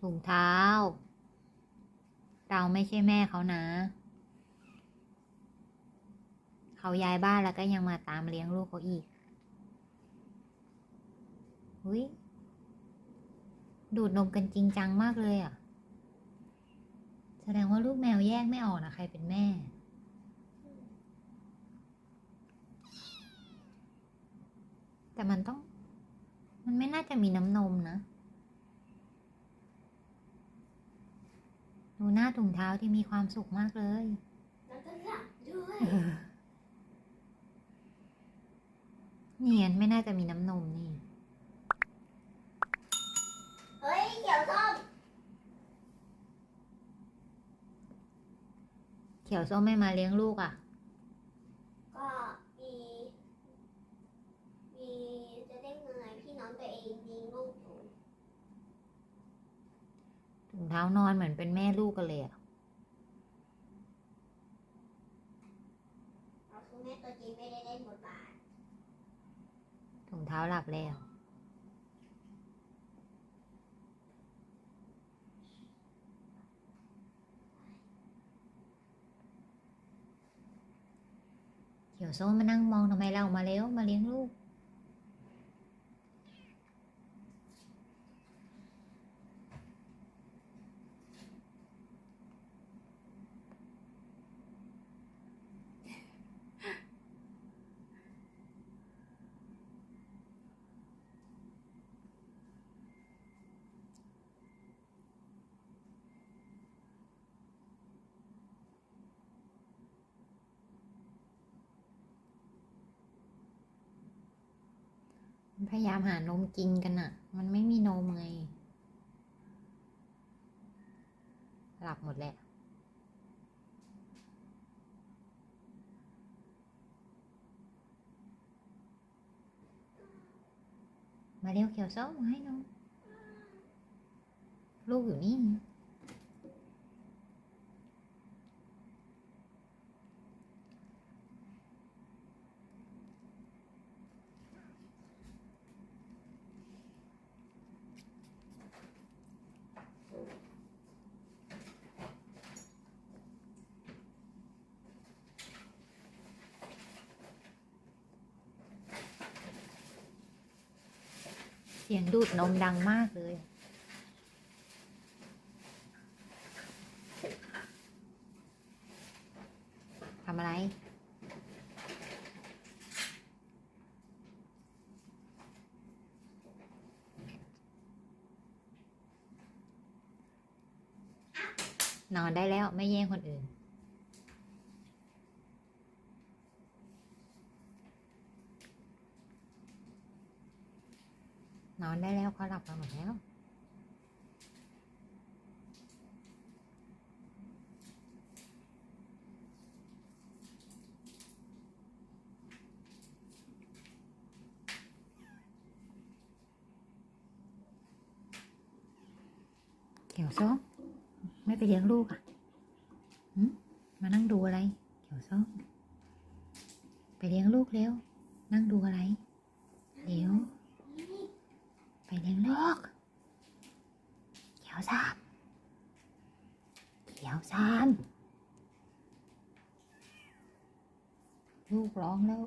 ถุงเท้า เราไม่ใช่แม่เขานะ เขาย้ายบ้านแล้วก็ยังมาตามเลี้ยงลูกเขาอีกหุยดูดนมกันจริงจังมากเลยอะ แสดงว่าลูกแมวแยกไม่ออกนะใครเป็นแม่ แต่มันต้อง มันไม่น่าจะมีน้ำนมนะ ดูหน้าถุงเท้าที่มีความสุขมากเลยแล้วก็หลับด้วยเนียนไม่น่าจะมีน้ำนมนี่ เฮ้ยเขียวส้มเขียวส้มไม่มาเลี้ยงลูกอะ ก็มีมีจะได้เงยพี่น้องตัวเองยิงลูกอยู่ ถุง เท้านอนเหมือนเป็นแม่ลูกกันเลยอะเราคือแม่ตัวจริงไม่ได้เล่นบทบาทถุงเท้าหลับแล้ว เขียวส้มมานั่งมองทำไมเรามาเร็วมาเลี้ยงลูก พยายามหานมกินกันอะมันไม่มีนมไง หลับหมดแหละมาเร็วเขียวส้มมาให้นมลูกอยู่นี่ สียงดูดนมดังมากเลย ทำอะไร นอนได้แล้วไม่แย่งคนอื่น นอนได้แล้วเขาหลับกันหมดแล้วเขียวส้มไม่ไปเลี้ยงลูกอะมานั่งดูอะไร เขียวส้มไปเลี้ยงลูกเร็ว นั่งดูอะไรเดี๋ยว ไปเลี้ยงลูกเขียวซามเขียวซามลูกร้องแล้ว